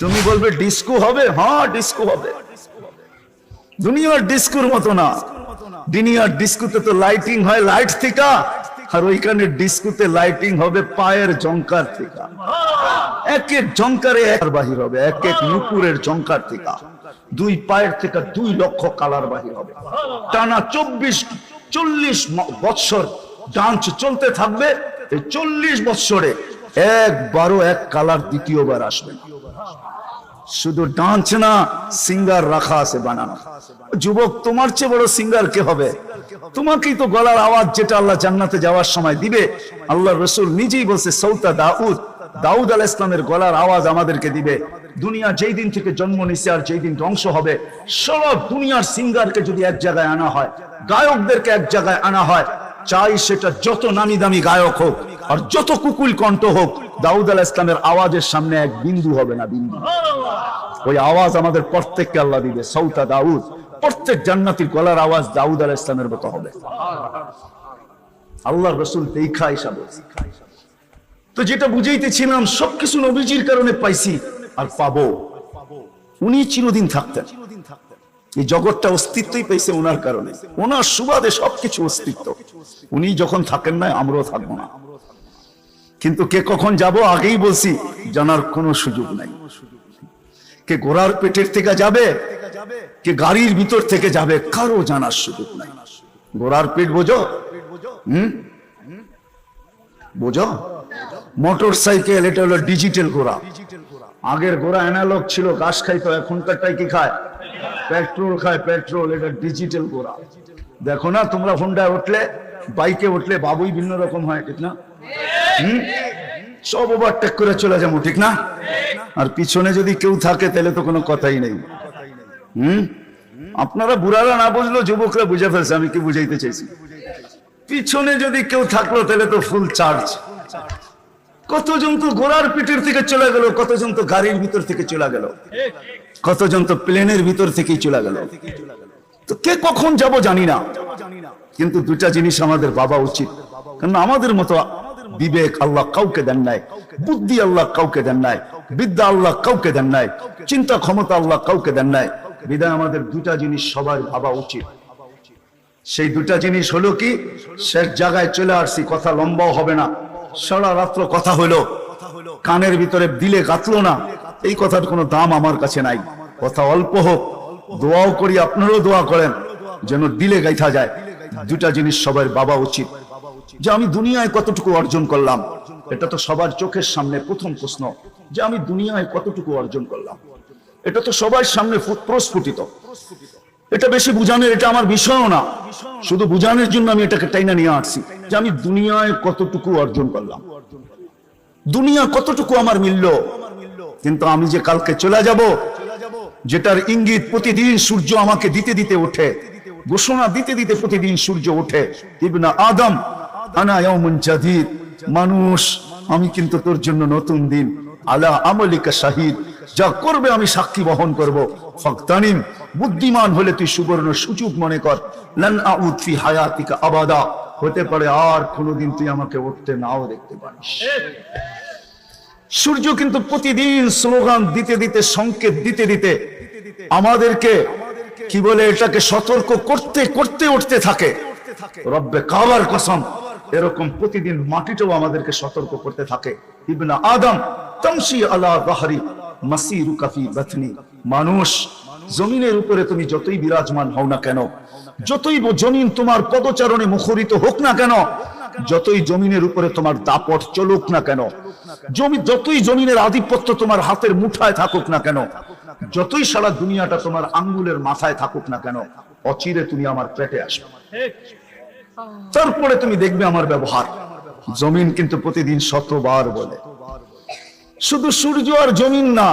তুমি বলবে ডিস্কো হবে? হ্যাঁ ডিস্কো হবে। দুনিয়ার ডিস্কোর মতো না। দুনিয়ার ডিস্কোতে তো লাইটিং হয় লাইট থেকে আর ওইখানে ডিস্কোতে লাইটিং হবে পায়ের জঙ্কার থেকে এক এক জঙ্কারে এক বাহির হবে, এক এক নুপুরের জঙ্কার থেকে দুই পায়ের থেকে দুই লক্ষ কালার বাহির হবে। টানা চব্বিশ, চল্লিশ বৎসর ডান্স চলতে থাকবে। এই চল্লিশ বৎসরে একবারও এক কালার দ্বিতীয়বার আসবে না। শুধু ডান্স না, সিঙ্গার রাখা আছে বানানো। যুবক, তোমার চেয়ে বড় সিঙ্গার কে হবে? তোমাকেই তো গলার আওয়াজ যেটা আল্লাহ জান্নাতে যাওয়ার সময় দিবে। আল্লাহ রসুল নিজেই বলছে, সৌতা দাউদ দাউদ আল ইসলামের গলার আওয়াজ আমাদেরকে দিবে। দুনিয়া যেই দিন থেকে জন্ম নিছে আর যেই দিন ধ্বংস হবে, সব দুনিয়ার সিঙ্গারকে যদি এক জায়গায় আনা হয়, গায়কদেরকে এক জায়গায় আনা হয় চাই সেটা যত নামি দামি গায়ক হোক আর যত কুকুল কণ্ঠ হোক, দাউদ আল ইসলামের আওয়াজের সামনে এক বিন্দু হবে না বিন্দু। ওই আওয়াজ আমাদের প্রত্যেককে আল্লাহ দিবে, সৌতা দাউদ। প্রত্যেক জান্নাতির গলার আওয়াজ দাউদ আল ইসলামের মতো হবে। আল্লাহ রসুল দেখা হিসাব তো যেটা বুঝাইতেছিলাম, সবকিছু নবীজির কারণে পাইছি আর পাবো। উনি চিরদিন থাকতেন। এই জগৎটা অস্তিত্বই পেয়েছে ওনার কারণে। ওনার সুবাদে সবকিছু অস্তিত্ব। উনি যখন থাকেন না আমরাও থাকব না। কিন্তু কে কখন যাব আগেই বলছি, জানার কোনো সুযোগ নাই। কে গোড়ার পেটের থেকে যাবে, কে গাড়ির ভিতর থেকে যাবে, কারও জানার সুযোগ নাই। গোড়ার পেট বোঝো। হুম? বোঝো? মোটর সাইকেল, এটা হলো ডিজিটাল গোড়া আগের গোড়া অ্যানালগ ছিল, ঘাস খাইতো, এখনকারটাই কি খায়? পেট্রোল খায় পেট্রোল, এটা ডিজিটাল গোড়া। দেখো না, তোমরা হোন্ডায় উঠলে বাইকে উঠলে, বাবুই ভিন্ন রকম হয়, ঠিক না? সব ওভারটেক করে চলে যাব, ঠিক না? আর পিছনে যদি কেউ থাকে, তাহলে তো কোনো কথাই নেই। হুম? আপনারা বুড়ারা না বুঝলো যুবকরা বুঝে ফেলছে, আমি কি বুঝাইতে চাইছি? পিছনে যদি কেউ থাকল, তাহলে তো ফুল চার্জ কতজন তো ঘোড়ার পিঠের থেকে চলে গেল, কতজন তো গাড়ির ভিতর থেকে চলে গেল? কতজন তো প্লেনের ভিতর থেকেই চলে গেল। তো কে কখন যাব জানি না। কিন্তু দুটা জিনিস আমাদের বাবা উচিত। কারণ আমাদের মতো বিবেক আল্লাহ কাউকে দেন নাই, বুদ্ধি আল্লাহ কাউকে দেন নাই, বিদ্যা আল্লাহ কাউকে দেন নাই, চিন্তা ক্ষমতা আল্লাহ কাউকে দেন নাই। বিদায় আমাদের দুটা জিনিস সবার ভাবা উচিত। সেই দুটা জিনিস হলো কি, শেষ জায়গায় চলে আসছি, কথা লম্বাও হবে না। সারা রাত্র কথা হলো। কানের ভিতরে দিলে কাতলো না। এই কথার কোনো দাম আমার কাছে নাই। কথা অল্প হোক, দোয়াও করি, আপনারাও দোয়া করেন, যেন দিলে গাইথা যায়। দুটা জিনিস সবার বাবা উচিত, যে আমি দুনিয়ায় কতটুকু অর্জন করলাম, এটা তো সবার চোখের সামনে প্রথম প্রশ্ন, যে আমি দুনিয়ায় কতটুকু অর্জন করলাম। এটা তো সবার সামনে প্রস্ফুটিত। এটা বেশি বুঝানোর, এটা আমার বিষয়ও না। শুধু বুঝানোর জন্য আমি এটাকে টাইনা নিয়ে আসছি, যে আমি দুনিয়ায় কতটুকু অর্জন করলাম। দুনিয়া কতটুকু আমার মিলল কিন্তু আমি যে কালকে চলে যাব, যেটার ইঙ্গিত প্রতিদিন সূর্য আমাকে দিতে দিতে ওঠে, ঘোষণা দিতে দিতে প্রতিদিন সূর্য ওঠে। ইবনা আদম, আনা জাদিদ, মানুষ, আমি কিন্তু তোর জন্য নতুন দিন, আলা আমলিকা শাহিদ, যা করবে আমি সাক্ষী বহন করব। ফক্তানিম, বুদ্ধিমান হলে তুই সুবর্ণ সুযোগ মনে কর। লান হায়াতিকা আবাদা, হতে পারে আর কোনোদিন তুই আমাকে উঠতে নাও দেখতে পারিস। সূর্য কিন্তু প্রতিদিন স্লোগান দিতে দিতে, সংকেত দিতে দিতে আমাদেরকে কি বলে এটাকে সতর্ক করতে করতে উঠতে থাকে। রব্বে কাবার কসম, এরকম প্রতিদিন মাটিটাও আমাদেরকে সতর্ক করতে থাকে। ইবনা আদম তমসি আলা বাহারি মাসিরু কাফি বাথনি মানুষ, জমিনের উপরে তুমি যতই বিরাজমান হও না কেন, যতই জমিন তোমার পদচারণে মুখরিত হোক না কেন যতই জমিনের উপরে তোমার দাপট চলুক না কেন, জমি যতই জমিনের আধিপত্য তোমার হাতের মুঠায় থাকুক না কেন, যতই সারা দুনিয়াটা তোমার আঙ্গুলের মাথায় থাকুক না কেন, অচিরে তুমি আমার পেটে আসবে। তারপরে তুমি দেখবে আমার ব্যবহার। জমিন কিন্তু প্রতিদিন শতবার বলে। শুধু সূর্য আর জমিন না,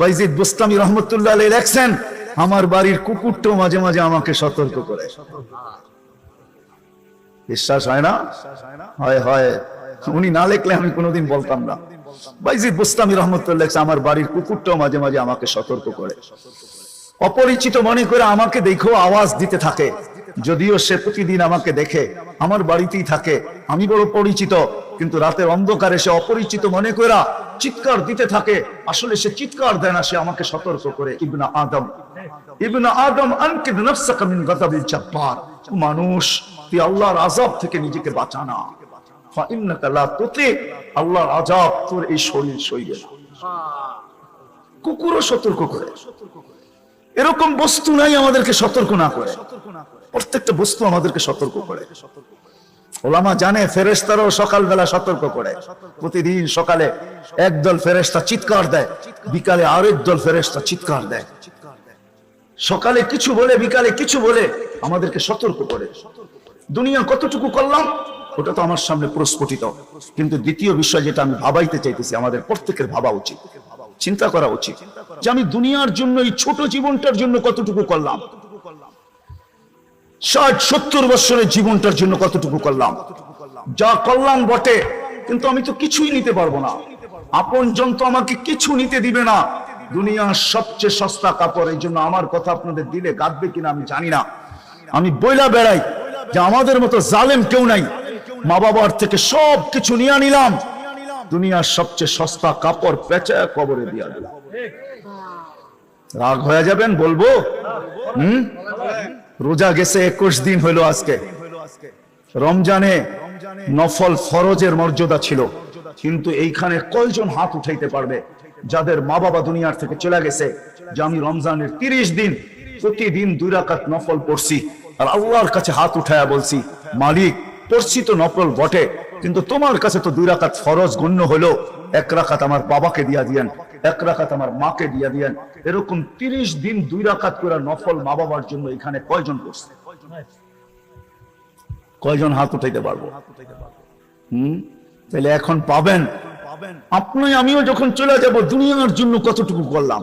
বাইজিদ বুস্তামি রহমতুল্লাহ লেখছেন, আমার বাড়ির কুকুরটাও মাঝে মাঝে আমাকে সতর্ক করে। বিশ্বাস হয় না? হয় হয়। উনি না লেখলে আমি কোনোদিন বলতাম না। বাইজিদ বুস্তামি রহমতুল্লাহ লেখছে, আমার বাড়ির কুকুরটাও মাঝে মাঝে আমাকে সতর্ক করে। অপরিচিত মনে করে আমাকে দেখো আওয়াজ দিতে থাকে। যদিও সে প্রতিদিন আমাকে দেখে, আমার বাড়িতেই থাকে। আমি বড় পরিচিত। কিন্তু রাতের অন্ধকারে সে অপরিচিত মনে করা চিৎকার দিতে থাকে। আসলে সে চিৎকার দেয় না, সে আমাকে সতর্ক করে। ইবনা আদম। ইবনা আদম আনকিদ নাফসাকা মিন গাযাবিল জাব্বার। মানুষ তুই আল্লাহর আযাব থেকে নিজেকে বাঁচানা জানে ফেরেস্তারাও সকালবেলা সতর্ক করে। প্রতিদিন সকালে একদল ফেরেস্তা চিৎকার দেয়, বিকালে আরেক দল ফেরেস্তা চিৎকার দেয়। সকালে কিছু বলে, বিকালে কিছু বলে আমাদেরকে সতর্ক করে। দুনিয়া কতটুকু করলাম, ওটা তো আমার সামনে প্রস্ফুটিত। কিন্তু দ্বিতীয় বিষয় যেটা আমি ভাবাইতে চাইতেছি, আমাদের প্রত্যেকের ভাবা উচিত, চিন্তা করা উচিত, যে আমি দুনিয়ার জন্য, এই ছোট জীবনটার জন্য কতটুকু করলাম, ষাট, সত্তর বছরের জীবনটার জন্য কতটুকু করলাম। যা করলাম বটে, কিন্তু আমি তো কিছুই নিতে পারব না। আপন তো আমাকে কিছু নিতে দিবে না। দুনিয়ার সবচেয়ে সস্তা কাপড়, এই জন্য আমার কথা আপনাদের দিলে গাঁদবে কিনা আমি জানি না। আমি বইলা বেড়াই যে আমাদের মতো জালেম কেউ নাই। মা বাবার থেকে সব কিছু নিয়ে নিলাম। দুনিয়ার সবচেয়ে সস্তা কাপড় পেঁচা কবরে দিয়া দিলাম। রাগ হয়ে যাবেন, বলব? হুম? রোজা গেছে, একুশ দিন হইল আজকে। রমজানে নফল ফরজের মর্যাদা ছিল। কিন্তু এইখানে কয়জন হাত উঠাইতে পারবে? যাদের মা বাবা দুনিয়ার থেকে চলে গেছে, যে আমি রমজানের তিরিশ দিন প্রতিদিন দুই রাকাত নফল পড়ছি। আর আল্লাহর কাছে হাত উঠায়া বলছি মালিক পড়ছি তো নকল বটে কিন্তু তোমার কাছে তো দুই রাকাত ফরজ গণ্য হলো। এক রাকাত আমার বাবাকে দিয়া দিয়েন এক রাকাত আমার মাকে দিয়া দিয়েন। এরকম তিরিশ দিন দুই রাকাত করে নফল মা বাবার জন্য এখানে কয়জন করছে কয়জন হাত উঠাইতে পারব? হম? তাহলে এখন পাবেন। আপনি আমিও যখন চলে যাব দুনিয়ার জন্য কতটুকু করলাম?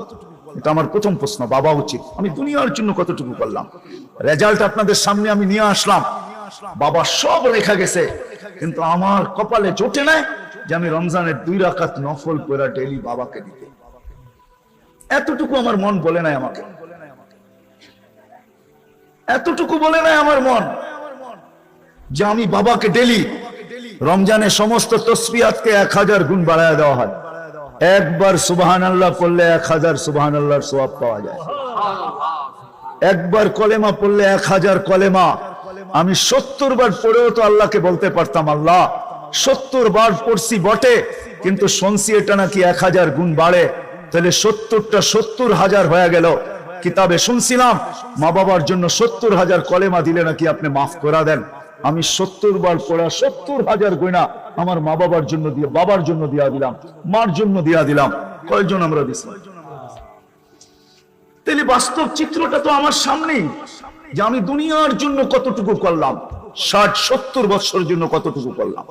এটা আমার প্রথম প্রশ্ন, বাবা উচিত। আমি দুনিয়ার জন্য কতটুকু করলাম? রেজাল্ট আপনাদের সামনে আমি নিয়ে আসলাম। বাবা সব রেখা গেছে। কিন্তু আমার কপালে জোটে নাই যে আমি রমজানের দুই রাকাত নফল করে ডেলি বাবাকে দিতে। এতটুকু আমার মন বলে নাই আমাকে। এতটুকু বলে নাই আমার মন যে আমি বাবাকে ডেলি রমজানের সমস্ত তসবিয়াতকে এক হাজার গুণ বাড়ায় দেওয়া হয়। একবার সুবাহান আল্লাহ পড়লে এক হাজার সুবাহান আল্লাহর সোয়াব পাওয়া যায়। একবার কলেমা পড়লে এক হাজার কলেমা। আমি সত্তর বার পড়েও তো আল্লাহকে বলতে পারতাম, আল্লাহ, সত্তর বার পড়ছি বটে, কিন্তু শুনছি এটা নাকি এক হাজার গুণ বাড়ে। তাহলে সত্তরটা সত্তর হাজার হয়ে গেল। কিতাবে শুনছিলাম মা বাবার জন্য সত্তর হাজার কলেমা দিলে নাকি আপনি মাফ করা দেন। আমি সত্তর বার পড়া সত্তর হাজার গয়না আমার মা বাবার জন্য দিয়ে, বাবার জন্য দিয়া দিলাম, মার জন্য দিয়া দিলাম। কয়জন আমরা দিছি? তাহলে বাস্তব চিত্রটা তো আমার সামনেই, যে আমি দুনিয়ার জন্য কতটুকু করলাম, ষাট, সত্তর বছরের জন্য কতটুকু করলাম?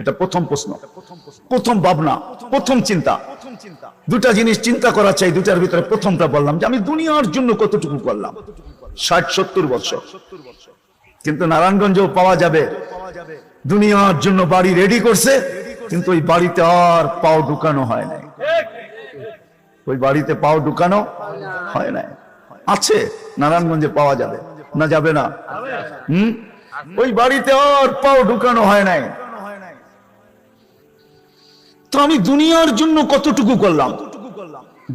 এটা প্রথম প্রশ্ন, প্রথম ভাবনা, প্রথম চিন্তা। দুটা জিনিস চিন্তা করা চাই, দুটার ভিতরে প্রথমটা বললাম যে আমি দুনিয়ার জন্য কতটুকু করলাম, ষাট, সত্তর বছর কিন্তু নারায়ণগঞ্জেও পাওয়া যাবে। দুনিয়ার জন্য বাড়ি রেডি করছে, কিন্তু ওই বাড়িতে আর পাও ঢুকানো হয় নাই। ওই বাড়িতে পাও ঢুকানো হয় নাই। আছে, নারায়ণগঞ্জে পাওয়া যাবে। না যাবে না? হুম? ওই বাড়িতে আর পাও ঢুকানো হয় নাই। তো আমি দুনিয়ার জন্য কতটুকু করলাম?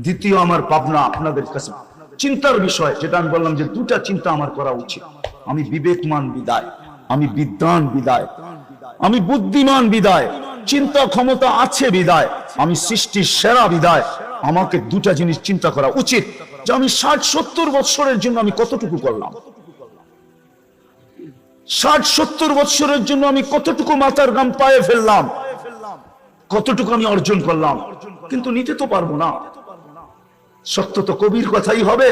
দ্বিতীয় আমার পাবনা আপনাদের কাছে। চিন্তার বিষয়, যেটা আমি বললাম যে দুটা চিন্তা আমার করা উচিত। আমি বিবেকমান বিদায়, আমি বিদ্যান বিদায়, আমি বুদ্ধিমান বিদায়, চিন্তা ক্ষমতা আছে বিদায়, আমি সৃষ্টির সেরা বিদায়। আমাকে দুটা জিনিস চিন্তা করা উচিত, যে আমি ষাট সত্তর বৎসরের জন্য আমি কতটুকু করলাম? ষাট সত্তর বৎসরের জন্য আমি কতটুকু মাথার গাম পায়ে ফেললাম? কতটুকু আমি অর্জন করলাম? কিন্তু নিতে তো পারব না। সত্য তো কবির কথাই হবে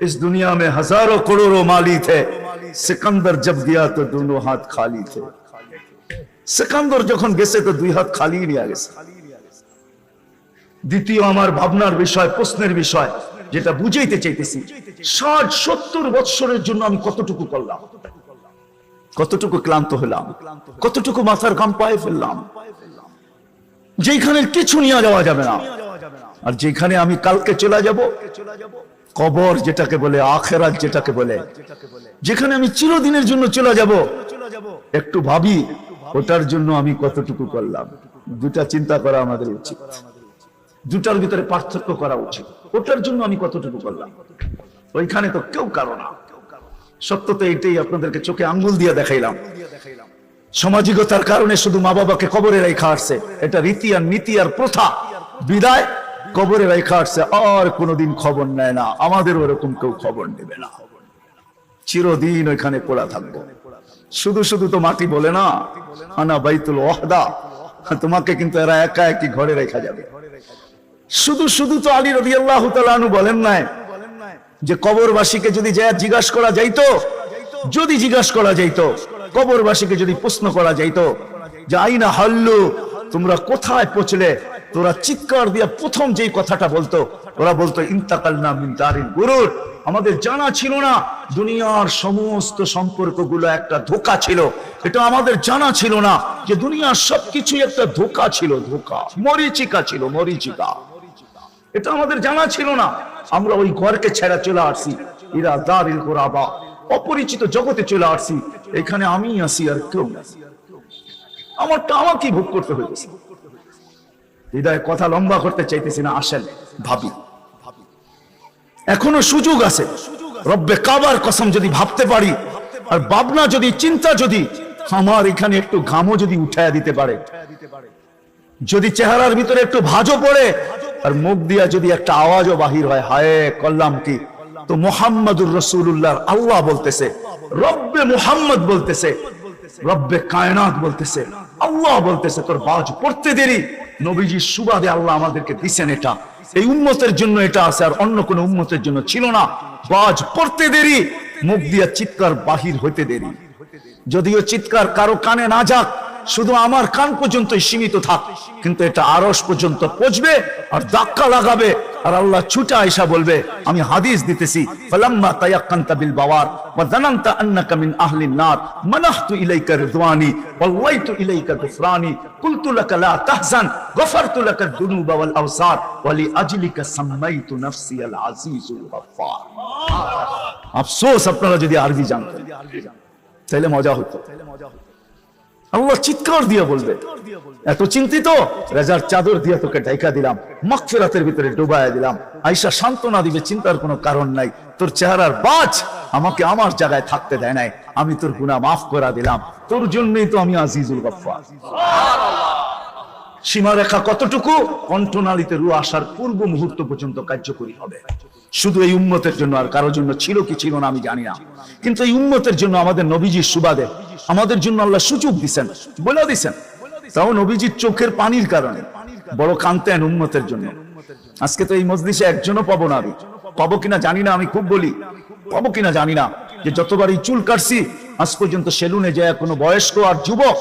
इस दुनिया में हजारों करोड़ों माली थे सिकंदर जब गया तो दोनों हाथ खाली थे সিকান্দর যখন গেছে তো দুই হাত খালি নিয়ে গেছে দ্বিতীয় আমার ভাবনার বিষয় প্রশ্নের বিষয় যেটা বুঝাইতে চাইতেছি ষাট সত্তর বৎসরের জন্য আমি কতটুকু করলাম কতটুকু ক্লান্ত হলাম কতটুকু মাথার ঘাম পায়ে ফেললাম যেখানে কিছু নিয়ে যাওয়া যাবে না আর যেখানে আমি কালকে চলে যাব কবর যেটাকে বলে আখেরাত যেটাকে বলে যেখানে আমি চিরদিনের জন্য চলে যাব। একটু ভাবি ওটার জন্য আমি কতটুকু করলাম? দুটা চিন্তা করা আমাদের উচিত। দুটার ভিতরে পার্থক্য করা উচিত। ওটার জন্য আমি কতটুকু করলাম? ওইখানে তো কেউ কারও না। সত্য তো এটাই আপনাদেরকে চোখে আঙ্গুল দিয়ে দেখাইলাম। সামাজিকতার কারণে শুধু মা বাবাকে কবরে রেখা আসছে। এটা রীতি আর নীতি আর প্রথা। বিদায়। কবরে রেখা আসছে, আর কোনোদিন খবর নেয় না। আমাদের ওরকম কেউ খবর নেবে না। চিরদিন ওইখানে পড়া থাকব। শুধু শুধু তো মাটি বলে না, আনা বাইতুল ওয়াহদা। তোমাকে কিন্তু এরা একা একই ঘরে রেখা যাবে। শুধু শুধু তো আলী রবি আল্লাহ বলেন নাই যে, কবরবাসীকে যদি জিজ্ঞাসা করা যাইতো, যদি জিজ্ঞাসা করা যাইতো, কবরবাসীকে যদি প্রশ্ন করা যাইতো যে, আইনা হাল্লু, তোমরা কোথায় পৌঁছলে? তোরা চিৎকার দিয়ে প্রথম যেই কথাটা বলতো, ওরা বলতো ইন্তাকাল না মিন দারিল গুরুর। আমাদের জানা ছিল না, দুনিয়ার সমস্ত সম্পর্কগুলো একটা ধোকা ছিল। এটা আমাদের জানা ছিল না যে দুনিয়ার সবকিছু একটা ধোকা ছিল, ধোকা, মরিচিকা ছিল, মরিচিকা। এটা আমাদের জানা ছিল না। আমরা ওই ঘরকে ছেড়া চলে আসছি ইরা দারিল কোরাবা অপরিচিত জগতে চলে আসছি। এখানে আমি আসি আর কেউ আমারটা আমাকেই ভোগ করতে হয়েছে। হৃদয় কথা লম্বা করতে চাইতেছি না, আসেন, ভাবি। এখনও সুযোগ আছে। রব্বে কাবার কসম যদি ভাবতে পারি, আর ভাবনা যদি, চিন্তা যদি, আমার এখানে একটু ঘামও যদি উঠায়া দিতে পারে। যদি চেহারার ভিতরে একটু ভাজও পড়ে, আর মুখ দিয়া যদি একটা আওয়াজও বাহির হয়, হায়, করলাম কি? তো মোহাম্মদুর রসুল্লাহ আল্লাহ বলতেছে, রব্বে মোহাম্মদ বলতেছে, রব্বে কায়নাত বলতেছে। আল্লাহ বলতেছে, তোর বাজ পড়তে দেরি। নবীজির সুবাদে আল্লাহ আমাদেরকে দিছেন এটা। এই উন্মতের জন্য এটা আছে আর অন্য কোন উন্মতের জন্য ছিল না। বাজ পড়তে দেরি, মুখ দিয়া চিৎকার বাহির হইতে দেরি। যদিও চিৎকার কারও কানে না যাক, শুধু আমার কান পর্যন্ত সীমিত থাক, কিন্তু এটা আরস পর্যন্ত পচবে আর ধাক্কা লাগাবে আর আল্লাহ ছুটা আয়সা বলবে, আমি হাদিস দিতেছি, ফালাম্মা তায়াক্কান্তা বিল বাওয়ার, ওয়া জানান্তা আন্নাকা মিন আহলিন নার, মানাহতু ইলাইকা রিদওয়ানি, ওয়াল্লাইতু ইলাইকা গুফরানি কুলতু লাকা লা তাহজান, গফারতু লাকা যুনুবা ওয়াল আওসার, ওয়া লিআজলিকা সাম্মাইতু নাফসি আল আজিজুল গফফার. আফসোস, আপনারা যদি আরবি জানতেন তাহলে মজা হতো। আল্লাহ চিৎকার দিয়ে বলবে। এত চিন্তিত? রেজার চাদর দিয়ে তোকে ঢাইকা দিলাম মকফিরাতের ভিতরে ডুবাইয়া দিলাম। আইসা সান্ত্বনা দিবে, চিন্তার কোনো কারণ নাই। তোর চেহারার বাজ আমাকে আমার জায়গায় থাকতে দেয় নাই। আমি তোর গুনা মাফ করা দিলাম। তোর জন্যই তো আমি আজিজুল গফফার। সীমারেখা কতটুকু? কণ্ঠনালীতে রু আসার পূর্ব মুহূর্ত পর্যন্ত কার্যকরী হবে। শুধু এই উম্মতের জন্য আর কারোর জন্য ছিল কি ছিল না আমি জানি না। কিন্তু এই উম্মতের জন্য আমাদের নবীজির সুবাদে, আমাদের জন্য আল্লাহ সুযোগ দিছেন বলে দিছেন। তাও নবীজির চোখের পানির কারণে বড় কান্তেন উম্মতের জন্য। আজকে তো এই মজলিসে একজনও পাবো না আমি। পাবো কিনা জানি না, আমি খুব বলি। পাবো কিনা জানি না যে যতবার এই চুল কাটছি, আজ পর্যন্ত সেলুনে যায় কোনো বয়স্ক আর যুবক,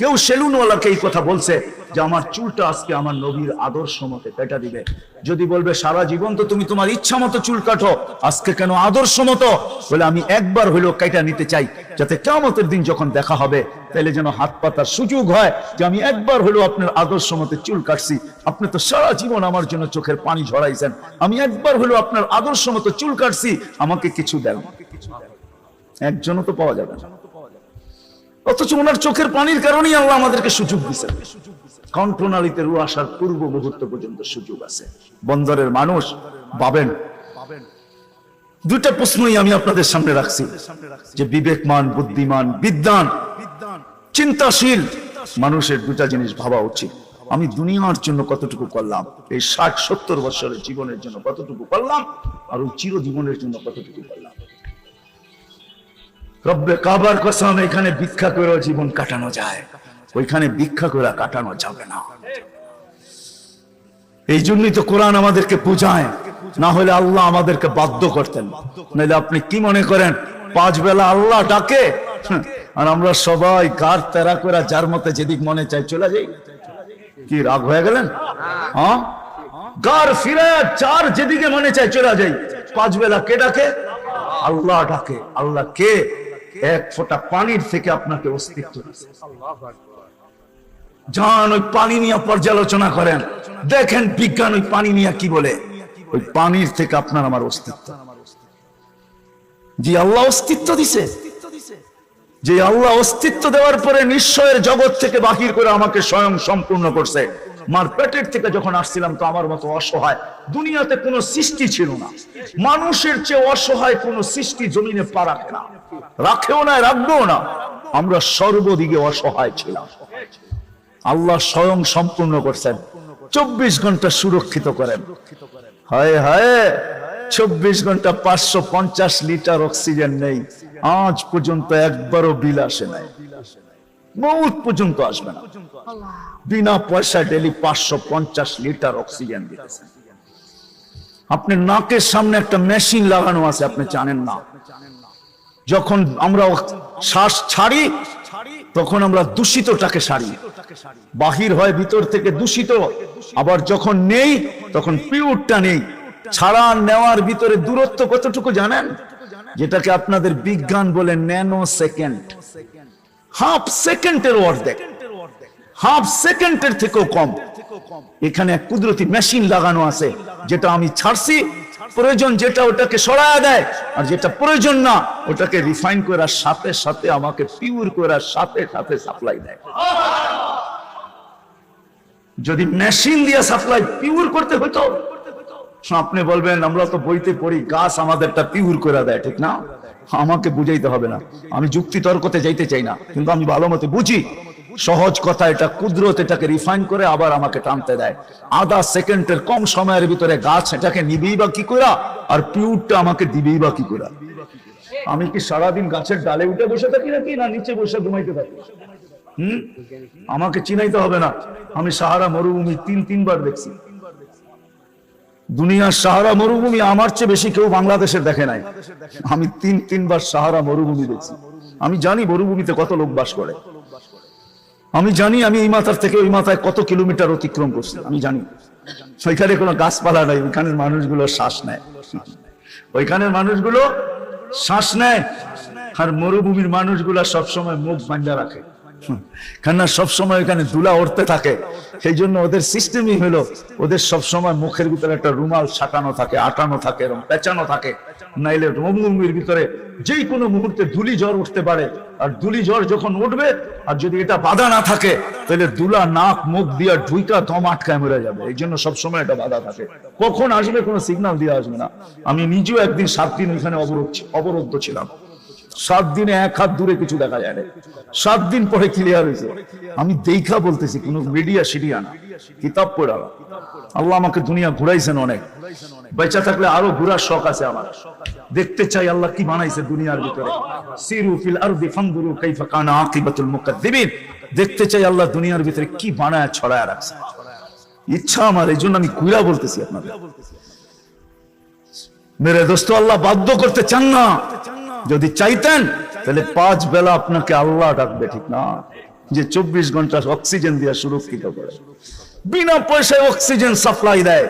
কেউ সেলুনওয়ালাকে এই কথা বলছে যে আমার চুলটা আজকে আমার নবীর আদর্শ মতে কেটা দিবে। যদি বলবে, সারা জীবন তো তুমি তোমার ইচ্ছা মতো চুল কাটো, আজকে কেন আদর্শ মতো? বলে, আমি একবার হইলেও কেটা নিতে চাই, যাতে কেমতের দিন যখন দেখা হবে, তাহলে যেন হাত পাতার সুযোগ হয় যে আমি একবার হলেও আপনার আদর্শ মতে চুল কাটছি। আপনি তো সারা জীবন আমার জন্য চোখের পানি ঝরাইছেন। আমি একবার হলেও আপনার আদর্শ মতো চুল কাটছি। আমাকে কিছু দেন। একজনও তো পাওয়া যাবে না। অথচ ওনার চোখের পানির কারণেই আল্লাহ আমাদেরকে সুযোগ দিচ্ছেন কণ্ঠনালীতে রু আসার পূর্ব মুহূর্ত পর্যন্ত সুযোগ আছে। বন্দরের মানুষ পাবেন দুইটা প্রশ্নই আমি আপনাদের সামনে রাখছি। যে বিবেকমান, বুদ্ধিমান বিদ্যান চিন্তাশীল মানুষের দুটা জিনিস ভাবা উচিত। আমি দুনিয়ার জন্য কতটুকু করলাম, এই ষাট সত্তর বছরের জীবনের জন্য কতটুকু করলাম, আর ওই চির জীবনের জন্য কতটুকু করলাম? রব্বে কাবার কসম, এখানে ভিক্ষা করে জীবন কাটানো যায়। ওইখানে ভিক্ষা করে কাটানো যাবে না। এই জন্যই তো কোরআন আমাদেরকে বোঝায়, না হলে আল্লাহ আমাদেরকে বাধ্য করতেন। নাহলে আপনি কি মনে করেন, পাঁচ বেলা আল্লাহ ডাকে? আর আমরা সবাই কার তেরা করে যার মতে যেদিক মনে চাই চলে যাই। কি রাগ হয়ে গেলেন? হ্যাঁ? গার ফিরে চার যেদিকে মনে চাই চলে যাই। পাঁচ বেলা কে ডাকে? আল্লাহ ডাকে। আল্লাহ কে? এক ফোঁটা পানির থেকে আপনাকে অস্তিত্ব। যান ওই পানি নিয়ে পর্যালোচনা করেন। দেখেন বিজ্ঞান ওই পানি নিয়ে কি বলে। ওই পানির থেকে আপনার আমার অস্তিত্ব। জি আল্লাহ অস্তিত্ব দিছে যে আল্লাহ অস্তিত্ব দেওয়ার পরে নিশ্চয়ের জগৎ থেকে বাহির করে আমাকে স্বয়ং সম্পূর্ণ করছে। মার পেটের থেকে যখন আসছিলাম তো আমার মতো অসহায়। দুনিয়াতে কোনো সৃষ্টি ছিল না। মানুষের চেয়ে অসহায় কোনো সৃষ্টি জমিনে পা রাখে না রাখেও না, রাখবেও না। আমরা সর্বদিকে অসহায় ছিলাম। আল্লাহ স্বয়ং সম্পূর্ণ করছেন। চব্বিশ ঘণ্টা সুরক্ষিত করেন। হায় হায়, চব্বিশ ঘণ্টা পাঁচশো পঞ্চাশ লিটার অক্সিজেন নেই। আজ পর্যন্ত একবারও বিল আসে নাই। বহুত পর্যন্ত আসবে না। বিনা পয়সা ডেলি পাঁচশো পঞ্চাশ লিটার অক্সিজেন দিতেছেন। আপনার নাকের সামনে একটা মেশিন লাগানো আছে, আপনি জানেন না। যখন আমরা শ্বাস ছাড়ি, তখন আমরা দূষিতটাকে সারি। বাহির হয়, ভিতর থেকে দূষিত। আবার যখন নেই, তখন পিউরটা নেই। ছাড়া নেওয়ার ভিতরে দূরত্ব কতটুকু জানেন? যেটাকে আপনাদের বিজ্ঞান বলে ন্যানো সেকেন্ড হাফ সেকেন্ডের অর্ধেক। হাফ সেকেন্ডের থেকেও কম। এখানে কুদরতি মেশিন লাগানো আছে, যেটা আমি ছাড়ছি। প্রয়োজন যেটা ওটাকে সরায় দেয়, আর যেটা প্রয়োজন না, ওটাকে রিফাইন করার সাথে সাথে আমাকে পিওর করার সাথে সাথে সাপ্লাই দেয়। যদি মেশিন দিয়ে সাপ্লাই পিওর করতে হতো আপনি বলবেন, আমরা তো বইতে পড়ি, গাছ আমাদেরটা পিওর করে দেয়, ঠিক না? আমাকে বুঝাইতে হবে না। আমি যুক্তি তর্কতে যাইতে চাই না, কিন্তু আমি ভালো মতো বুঝি। সহজ কথা, এটা কুদরত, এটাকে রিফাইন করে আবার আমাকে টানতে দেয়। আধা সেকেন্ডের কম সময়ের ভিতরে গাছ এটাকে নিবেই বা কি করা আর পিউরটা আমাকে দিবেই বা কি করা আমি কি সারাদিন গাছের ডালে উঠে বসে থাকি নাকি না নিচে বসে ঘুমাইতে থাকি? হুম? আমাকে চিনাইতে হবে না। আমি সাহারা মরুভূমি তিন, তিনবার দেখছি। দুনিয়ার সাহারা মরুভূমি আমার চেয়ে বেশি কেউ বাংলাদেশের দেখে নাই। আমি তিন, তিনবার সাহারা মরুভূমি দেখছি। আমি জানি মরুভূমিতে কত লোক বাস করে। আমি জানি আমি এই মাথার থেকে ওই মাথায় কত কিলোমিটার অতিক্রম করছি, আমি জানি। ওইখানে কোনো গাছপালা নাই, ওইখানের মানুষগুলো শ্বাস নেয়। ওইখানের মানুষগুলো শ্বাস নেয়, আর মরুভূমির মানুষগুলা সবসময় মুখ বান্ধা রাখে। কেননা সবসময় ওইখানে দুলা উঠতে থাকে। সেই জন্য ওদের সিস্টেমই হলো, ওদের সবসময় মুখের ভিতরে একটা রুমাল ছাটানো থাকে, আটানো থাকে এরকম পেঁচানো থাকে। নাইলে মরুভূমির ভিতরে যেই কোনো মুহূর্তে ধুলি জ্বর উঠতে পারে। আর ধুলি জ্বর যখন উঠবে, আর যদি এটা বাধা না থাকে, তাহলে দুলা নাক, মুখ দিয়া ঢুইটা দম আটকায় মেরে যাবে। এই জন্য সবসময় এটা বাধা থাকে। কখন আসবে কোনো সিগনাল দিয়ে আসবে না। আমি নিজেও একদিন সাত দিন ওইখানে অবরোধ অবরুদ্ধ ছিলাম। সাত দিনে এক হাত দূরে কিছু দেখা যায় না। সাত দিন পরে ক্লিয়ার হয়েছে। আমি দেখা বলতেছি, কোন মিডিয়া সিডিয়া না। কিতাব পড়া আল্লাহ আমাকে দুনিয়া ঘুরাইছেন অনেক। বেঁচা থাকলে আরও ঘুরার শখ আছে আমার। দেখতে চাই আল্লাহ কি বানাইছে দুনিয়ার ভিতরে। সিরু ফিল আরদি ফানদুরু কাইফা কানা আকিবাতুল মুকাদ্দিবিন। দেখতে চাই আল্লাহ দুনিয়ার ভিতরে কি বানায়, ছড়ায় রাখছে। ইচ্ছা আমার, এই জন্য আমি কুইরা বলতেছি আপনাদের। মেরে দোস্ত, আল্লাহ বাধ্য করতে চান না। যদি চাইতেন, তাহলে পাঁচ বেলা আপনাকে আল্লাহ ডাকবে, ঠিক না? যে চব্বিশ ঘণ্টা অক্সিজেন দিয়ে সুরক্ষিত করে। বিনা পয়সায় অক্সিজেন সাপ্লাই দেয়।